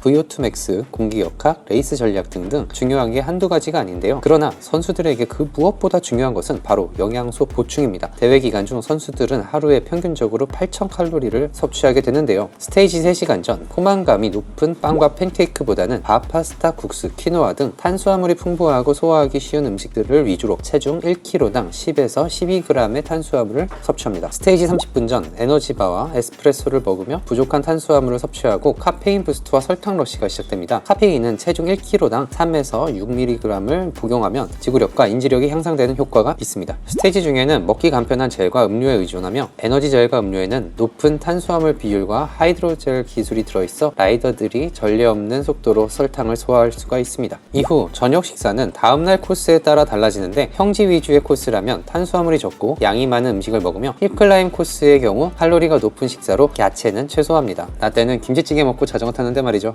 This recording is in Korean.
VO2 맥스, 공기 역학, 레이스 전략 등등 중요한 게 한두 가지가 아닌데요. 그러나 선수들에게 그 무엇보다 중요한 것은 바로 영양소 보충입니다. 대회 기간 중 선수들은 하루에 평균적으로 8,000칼로리를 섭취하게 되는데요. 스테이지 3시간 전 포만감이 높은 빵과 팬케이크보다는 밥, 파스타, 국수, 키노아 등 탄수화물이 풍부하고 소화하기 쉬운 음식들을 위주로 체중 1kg당 10에서 12g의 탄수화물을 섭취합니다. 스테이지 30분 전 에너지바와 에스프레소를 먹으며 부족한 탄수화물을 섭취하고 카페인 부스트와 설탕 러시가 시작됩니다. 카페인은 체중 1kg당 3에서 6mg을 복용하면 지구력과 인지력이 향상되는 효과가 있습니다. 스테이지 중에는 먹기 간편한 젤과 음료에 의존하며 에너지 젤과 음료에는 높은 탄수화물 비율과 하이드로젤 기술이 들어있어 라이더들이 전례 없는 속도로 설탕을 소화할 수가 있습니다. 이후 저녁 식사는 다음날 코스에 따라 달라지는데 평지 위주의 코스라면 탄수화물이 적고 양이 많은 음식을 먹으며 힐클라임 코스의 경우 칼로리가 높은 식사로 야채는 최소화합니다. 나 때는 김치찌개 먹고 자전거 탔는데 말이죠.